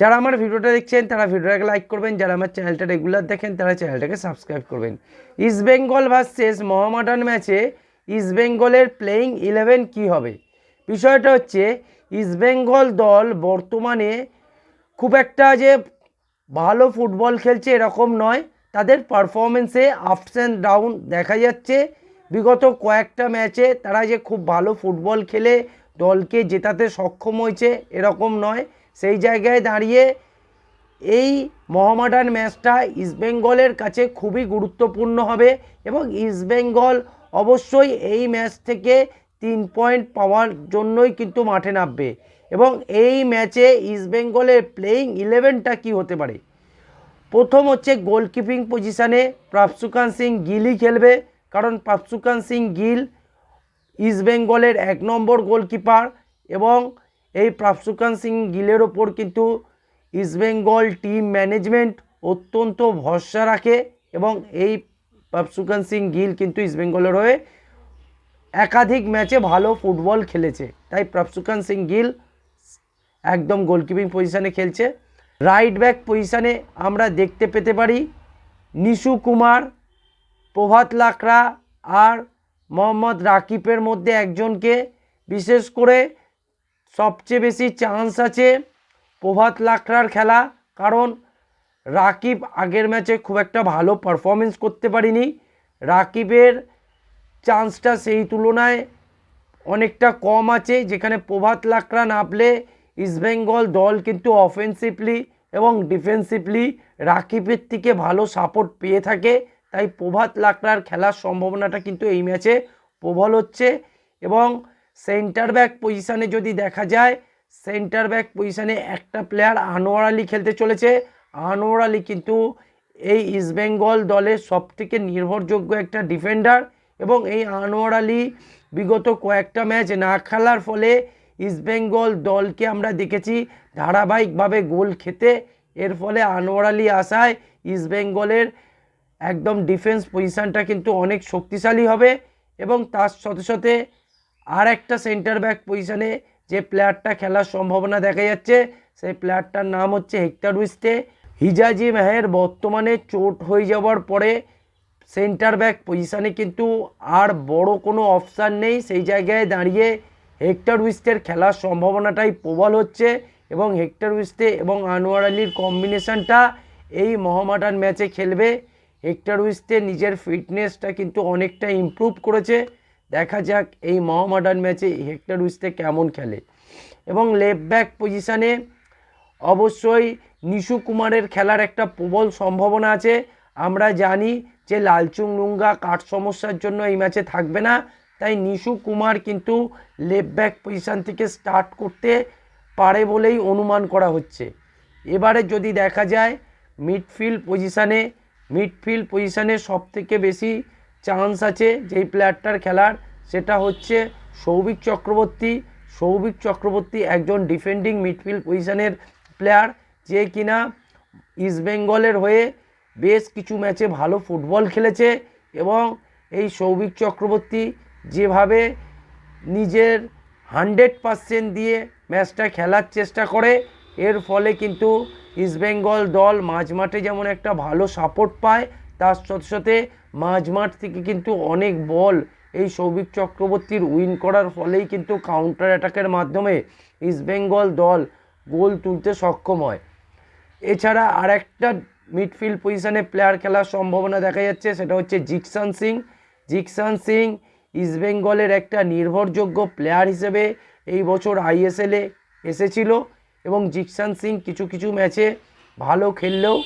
যারা আমার ভিডিওটা দেখছেন, তারা ভিডিওটাকে লাইক করবেন। যারা আমার চ্যানেলটা রেগুলার দেখেন, তারা চ্যানেলটাকে সাবস্ক্রাইব করবেন। ইস্ট বেঙ্গল ভার্সেস মোহামেডান ম্যাচে ইস্ট বেঙ্গলের প্লেয়িং ইলেভেন কী হবে? বিষয়টা হচ্ছে ইস্ট বেঙ্গল দল বর্তমানে খুব একটা যে ভালো ফুটবল খেলছে এরকম নয়। তাদের পারফরমেন্সে আপস অ্যান্ড ডাউন দেখা যাচ্ছে। বিগত কয়েকটা ম্যাচে তারা যে খুব ভালো ফুটবল খেলে দলকে জেতাতে সক্ষম হয়েছে, এরকম নয়। সেই জায়গায় দাঁড়িয়ে এই মহামাডান ম্যাচটা ইস্টবেঙ্গলের কাছে খুবই গুরুত্বপূর্ণ হবে এবং ইস্টবেঙ্গল অবশ্যই এই ম্যাচ থেকে তিন পয়েন্ট পাওয়ার জন্যই কিন্তু মাঠে নামবে। এবং এই ম্যাচে ইস্টবেঙ্গলের প্লেয়িং ইলেভেনটা কি হতে পারে? প্রথম হচ্ছে গোলকিপিং পজিশানে প্রাপসুকান সিং গিলই খেলবে। কারণ প্রাপসুকান সিং গিল ইস্টবেঙ্গলের এক নম্বর গোলকিপার এবং এই প্রাপসুকান সিং গিলের ওপর কিন্তু ইস্টবেঙ্গল টিম ম্যানেজমেন্ট অত্যন্ত ভরসা রাখে এবং এই প্রাপসুকান সিং গিল কিন্তু ইস্টবেঙ্গলের হয়ে একাধিক ম্যাচে ভালো ফুটবল খেলেছে। তাই প্রাপসুকান সিং গিল একদম গোলকিপিং পজিশানে খেলছে। রাইট ব্যাক পজিশানে আমরা দেখতে পেতে পারি নিশু কুমার, প্রভাত লাকড়া আর মোহাম্মদ রাকিবের মধ্যে একজনকে বিশেষ করে সবচেয়ে বেশি চান্স আছে প্রভাত লাকড়ার খেলা। কারণ রাকিব আগের ম্যাচে খুব একটা ভালো পারফরমেন্স করতে পারিনি। রাকিবের চান্সটা সেই তুলনায় অনেকটা কম আছে, যেখানে প্রভাত লাকড়া নামলে ইস্টবেঙ্গল দল কিন্তু অফেন্সিভলি এবং ডিফেন্সিভলি রাকিবের থেকে ভালো সাপোর্ট পেয়ে থাকে। তাই প্রভাত লাকড়ার খেলার সম্ভাবনাটা কিন্তু এই ম্যাচে প্রবল হচ্ছে এবং সেন্টার ব্যাক পজিশানে যদি দেখা যায় সেন্টার ব্যাক পজিশানে একটা প্লেয়ার আনোয়ার আলী খেলতে চলেছে। আনোয়ার আলী কিন্তু এই ইস্টবেঙ্গল দলের সবথেকে নির্ভরযোগ্য একটা ডিফেন্ডার এবং এই আনোয়ার আলী বিগত কয়েকটা ম্যাচ না খেলার ফলে ইস্টবেঙ্গল দলকে আমরা দেখেছি ধারাবাহিকভাবে গোল খেতে। এর ফলে আনোয়ার আলী আসায় ইস্টবেঙ্গলের একদম ডিফেন্স পজিশানটা কিন্তু অনেক শক্তিশালী হবে এবং তার সাথে সাথে আর একটা সেন্টার ব্যাক পজিশানে যে প্লেয়ারটা খেলার সম্ভাবনা দেখা যাচ্ছে, সেই প্লেয়ারটার নাম হচ্ছে হেক্টর উইস্টে হিজাজি মেহের বর্তমানে চোট হয়ে যাওয়ার পরে সেন্টার ব্যাক পজিশানে কিন্তু আর বড় কোনো অপশান নেই। সেই জায়গায় দাঁড়িয়ে হেক্টর উইস্টের খেলার সম্ভাবনাটাই প্রবল হচ্ছে এবং হেক্টর উইস্টে এবং আনোয়ার আলীর কম্বিনেশনটা এই মহামাডান ম্যাচে খেলবে। হেক্টর উইস্টে নিজের ফিটনেসটা কিন্তু অনেকটা ইমপ্রুভ করেছে। দেখা যাক এই মহামাডান ম্যাচে হেক্টর উইস্টে কেমন খেলে। এবং লেফট ব্যাক পজিশানে অবশ্যই নিশু কুমারের খেলার একটা প্রবল সম্ভাবনা আছে। আমরা জানি যে লালচুং নুঙ্গা কাঠ সমস্যার জন্য এই ম্যাচে থাকবে না। তাই নিশু কুমার কিন্তু লেফট ব্যাক পজিশান থেকে স্টার্ট করতে পারে বলেই অনুমান করা হচ্ছে। এবারে যদি দেখা যায়, মিডফিল্ড পজিশানে মিডফিল্ড পজিশানে সব থেকে বেশি চান্স আছে যেই প্লেয়ারটার খেলার, সেটা হচ্ছে সৌভিক চক্রবর্তী। সৌভিক চক্রবর্তী একজন ডিফেন্ডিং মিডফিল্ড পজিশানের প্লেয়ার যে কিনা ইস্টবেঙ্গলের হয়ে বেশ কিছু ম্যাচে ভালো ফুটবল খেলেছে এবং এই সৌভিক চক্রবর্তী যেভাবে নিজের হান্ড্রেড পারসেন্ট দিয়ে ম্যাচটা খেলার চেষ্টা করে, এর ফলে কিন্তু ইস্টবেঙ্গল দল মাঝমাঠে যেমন একটা ভালো সাপোর্ট পায়, তার সাথে সাথে মাঝমাঠ থেকে কিন্তু অনেক বল এই সৌভিক চক্রবর্তীর উইন করার ফলেই কিন্তু কাউন্টার অ্যাটাকের মাধ্যমে ইস্টবেঙ্গল দল গোল তুলতে সক্ষম হয়। এছাড়া আর একটা মিডফিল্ড পজিশনে প্লেয়ার খেলার সম্ভাবনা দেখা যাচ্ছে, সেটা হচ্ছে জিকসান সিং। জিকসান সিং ইস্টবেঙ্গলের একটা নির্ভরযোগ্য প্লেয়ার হিসেবে এই বছর আইএসএলে এসেছিল এবং জিকসান সিং কিছু কিছু ম্যাচে ভালো খেললেও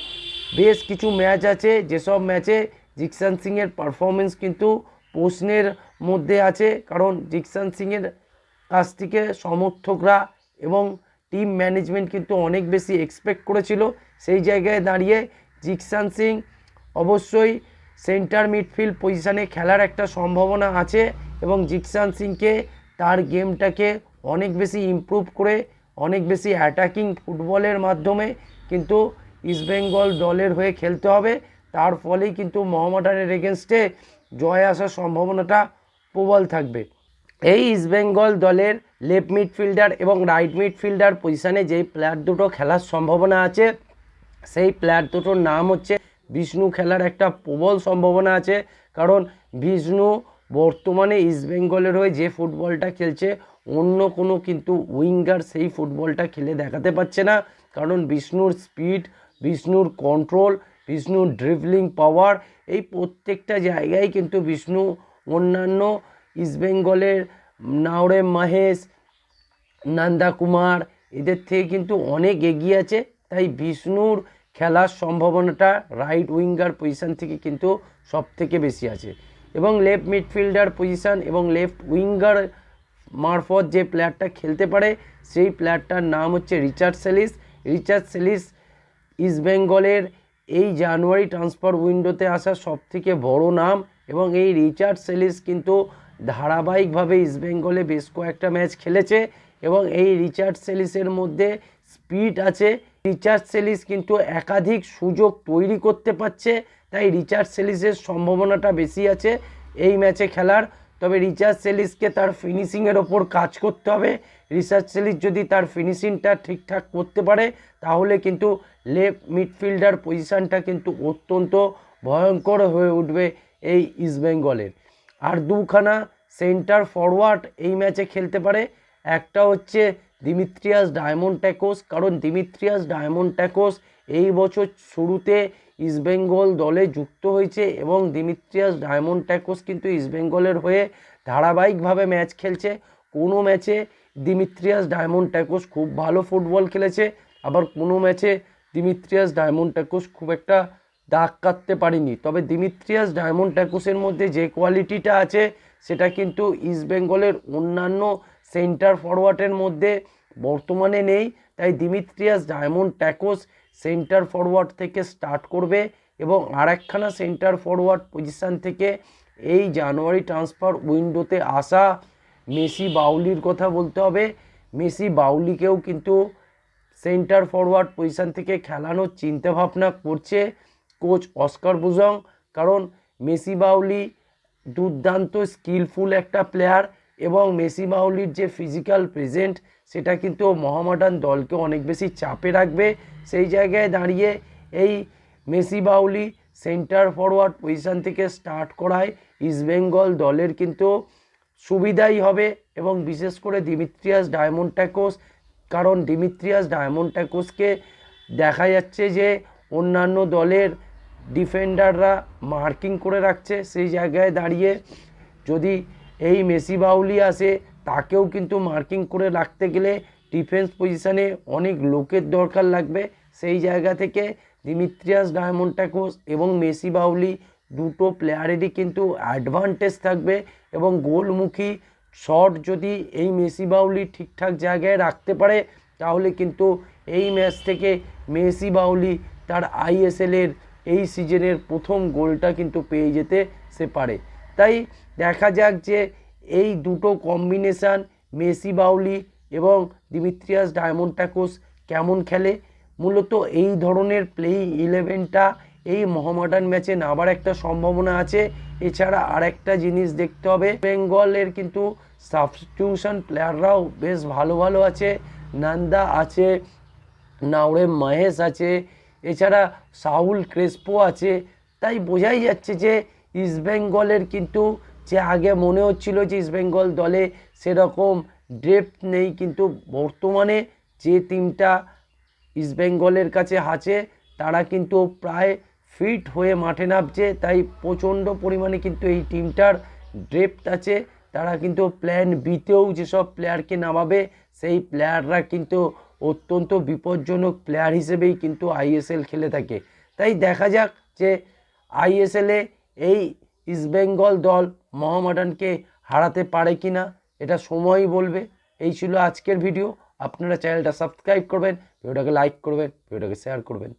বেশ কিছু ম্যাচ আছে, যেসব ম্যাচে জিকসান সিংয়ের পারফরমেন্স কিন্তু প্রশ্নের মধ্যে আছে। কারণ জিকসান সিংয়ের কাছ থেকে সমর্থকরা এবং টিম ম্যানেজমেন্ট কিন্তু অনেক বেশি এক্সপেক্ট করেছিল। সেই জায়গায় দাঁড়িয়ে জিকসান সিং অবশ্যই সেন্টার মিডফিল্ড পজিশানে খেলার একটা সম্ভাবনা আছে এবং জিকসান সিংকে তার গেমটাকে অনেক বেশি ইমপ্রুভ করে, অনেক বেশি অ্যাটাকিং ফুটবলের মাধ্যমে কিন্তু ইস্টবেঙ্গল দলের হয়ে খেলতে হবে। তার ফলেই কিন্তু মোহামেডানের এগেনস্টে জয় আসার সম্ভাবনাটা প্রবল থাকবে। এই ইস্টবেঙ্গল দলের লেফট মিডফিল্ডার এবং রাইট মিডফিল্ডার পজিশনে যেই প্লেয়ার দুটো খেলার সম্ভাবনা আছে, সেই প্লেয়ার দুটোর নাম হচ্ছে বিষ্ণু খেলার একটা প্রবল সম্ভাবনা আছে। কারণ বিষ্ণু বর্তমানে ইস্টবেঙ্গলের হয়ে যে ফুটবলটা খেলছে, অন্য কোনো কিন্তু উইঙ্গার সেই ফুটবলটা খেলে দেখাতে পারছে না। কারণ বিষ্ণুর স্পিড বিষ্ণুর কন্ট্রোল বিষ্ণুর ড্রিভলিং পাওয়ার এই প্রত্যেকটা জায়গায় কিন্তু বিষ্ণু, অন্যান্য ইস্টবেঙ্গলের নাওরে মহেশ নন্দা কুমার এদের থেকে কিন্তু অনেক এগিয়ে আছে। তাই বিষ্ণুর খেলার সম্ভাবনাটা রাইট উইঙ্গার পজিশন থেকে কিন্তু সব থেকে বেশি আছে। এবং লেফট মিডফিল্ডার পজিশন এবং লেফট উইঙ্গার মারফত যে প্লেয়ারটা খেলতে পারে, সেই প্লেয়ারটার নাম হচ্ছে রিচার্ড সেলিস রিচার্ড সেলিস ইস্টবেঙ্গলের এই জানুয়ারি ট্রান্সফার উইন্ডোতে আসা সবথেকে বড় নাম এবং এই রিচার্ড সেলিস কিন্তু ধারাবাহিকভাবে ইস্টবেঙ্গলে বেশ কয়েকটা ম্যাচ খেলেছে এবং এই রিচার্ড সেলিসের মধ্যে স্পিড আছে। রিচার্ড সেলিস কিন্তু একাধিক সুযোগ তৈরি করতে পারছে, তাই রিচার্ড সেলিসের সম্ভাবনাটা বেশি আছে এই ম্যাচে খেলার। তবে রিচার্ড সেলিসকে তার ফিনিশিংয়ের ওপর কাজ করতে হবে। রিচার্ড সেলিস যদি তার ফিনিশিংটা ঠিকঠাক করতে পারে, তাহলে কিন্তু লেফট মিডফিল্ডার পজিশানটা কিন্তু অত্যন্ত ভয়ঙ্কর হয়ে উঠবে এই ইস্টবেঙ্গলের আর দুখানা সেন্টার ফরওয়ার্ড এই ম্যাচে খেলতে পারে। একটা হচ্ছে দিমিত্রিয়াস ডায়মন্ড ট্যাকোস, কারণ দিমিত্রিয়াস ডায়মন্ড ট্যাকোস এই বছর শুরুতে ইস্টবেঙ্গল দলে যুক্ত হয়েছে এবং দিমিত্রিয়াস ডায়মন্ড ট্যাকোস কিন্তু ইস্টবেঙ্গলের হয়ে ধারাবাহিকভাবে ম্যাচ খেলছে। কোনো ম্যাচে দিমিত্রিয়াস ডায়মন্ড ট্যাকোস খুব ভালো ফুটবল খেলেছে, আবার কোনো ম্যাচে দিমিত্রিয়াস ডায়মন্ড ট্যাকোস খুব একটা দাগ কাটতে পারেনি। তবে দিমিত্রিয়াস ডায়মন্ড ট্যাকোসের মধ্যে যে কোয়ালিটিটা আছে, সেটা কিন্তু ইস্টবেঙ্গলের অন্যান্য সেন্টার ফরওয়ার্ডের মধ্যে বর্তমানে নেই। তাই Dimitrios Diamantakos centre forward থেকে স্টার্ট করবে এবং আর একখানা সেন্টার ফরওয়ার্ড পজিশান থেকে এই জানুয়ারি ট্রান্সফার উইন্ডোতে আসা মেসি বাউলির কথা বলতে হবে। মেসি বাউলিকেও কিন্তু সেন্টার ফরওয়ার্ড পজিশান থেকে খেলানোর চিন্তাভাবনা করছে কোচ অস্কার বুজং কারণ মেসি বাউলি দুর্দান্ত স্কিলফুল একটা প্লেয়ার। এবং মেসি বাউলির যে ফিজিক্যাল প্রেজেন্ট সেটা কিন্তু মহামাডান দলকে অনেক বেশি চাপে রাখবে। সেই জায়গায় দাঁড়িয়ে এই Messi Bouli centre forward position থেকে স্টার্ট করায় ইস্টবেঙ্গল দলের কিন্তু সুবিধাই হবে এবং বিশেষ করে ডিমিত্রিয়াস ডায়মন্ড ট্যাকোস কারণ ডিমিত্রিয়াস ডায়মন্ড ট্যাকোসকে দেখা যাচ্ছে যে অন্যান্য দলের ডিফেন্ডাররা মার্কিং করে রাখছে। সেই জায়গায় দাঁড়িয়ে যদি এই মেসি বাউলি আসে তাকেও কিন্তু মার্কিং করে রাখতে গেলে ডিফেন্স পজিশানে অনেক লোকের দরকার লাগবে। সেই জায়গা থেকে দিমিত্রিয়াস ডায়মন্ড ট্যাকোস এবং মেসি বাউলি দুটো প্লেয়ারেরই কিন্তু অ্যাডভান্টেজ থাকবে এবং গোলমুখী শট যদি এই মেসি বাউলি ঠিকঠাক জায়গায় রাখতে পারে, তাহলে কিন্তু এই ম্যাচ থেকে মেসি বাউলি তার আইএসএলের এই সিজনের প্রথম গোলটা কিন্তু পেয়ে যেতে সে পারে। তাই দেখা যাক যে এই দুটো কম্বিনেশান মেসি বাউলি এবং দিমিত্রিয়াস ডায়মন্ড ট্যাকোস কেমন খেলে। মূলত এই ধরনের প্লেইং ইলেভেনটা এই মোহামেডান ম্যাচে নাবার একটা সম্ভাবনা আছে। এছাড়া আরেকটা জিনিস দেখতে হবে, বেঙ্গলের কিন্তু সাবস্টিটিউশন প্লেয়াররাও বেশ ভালো ভালো আছে। নান্দা আছে, নাওরে মহেশ আছে, এছাড়া সাউল ক্রেসপো আছে। তাই বোঝাই যাচ্ছে যে ইস্টবেঙ্গলের কিন্তু যে আগে মনে হচ্ছিল যে ইস্টবেঙ্গল দলে সেরকম ডেপথ নেই, কিন্তু বর্তমানে যে টিমটা ইস্টবেঙ্গলের কাছে আছে, তারা কিন্তু প্রায় ফিট হয়ে মাঠে নামছে, তাই প্রচণ্ড পরিমাণে কিন্তু এই টিমটার ডেপথ আছে। তারা কিন্তু প্ল্যান বিতেও যেসব প্লেয়ারকে নামাবে, সেই প্লেয়াররা কিন্তু অত্যন্ত বিপজ্জনক প্লেয়ার হিসেবেই কিন্তু আইএসএল খেলে থাকে। তাই দেখা যাক যে আইএসএলে এই ইস্টবেঙ্গল দল মোহামডানকে হারাতে পারে কি না এটা সময়ই বলবে। এই ছিল আজকের ভিডিও আপনারা চ্যানেলটা সাবস্ক্রাইব করবেন ভিডিওটাকে লাইক করবেন ভিডিওটাকে শেয়ার করবেন।